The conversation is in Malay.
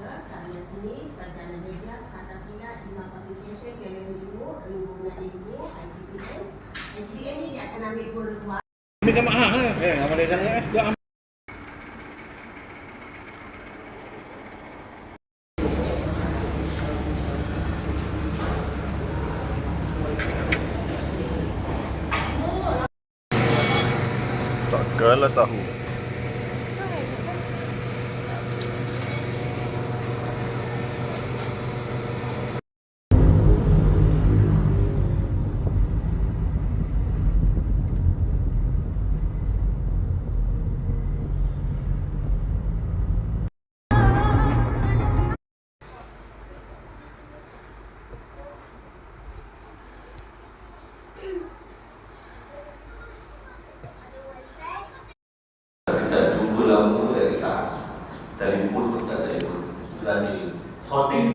Malaka, Karya Seni, Sarjana Media, Caterpillar, Imam Publication, Gallery Ilmu, Ilmu Guna Ilmu, IGPN. IGPN ni dia akan ambil maaf eh. Eh, dia kan eh. Ya, Tak kalah tahu. Kita tunggu lama dari tak telefon pun tak telefon. Sudah ni sorting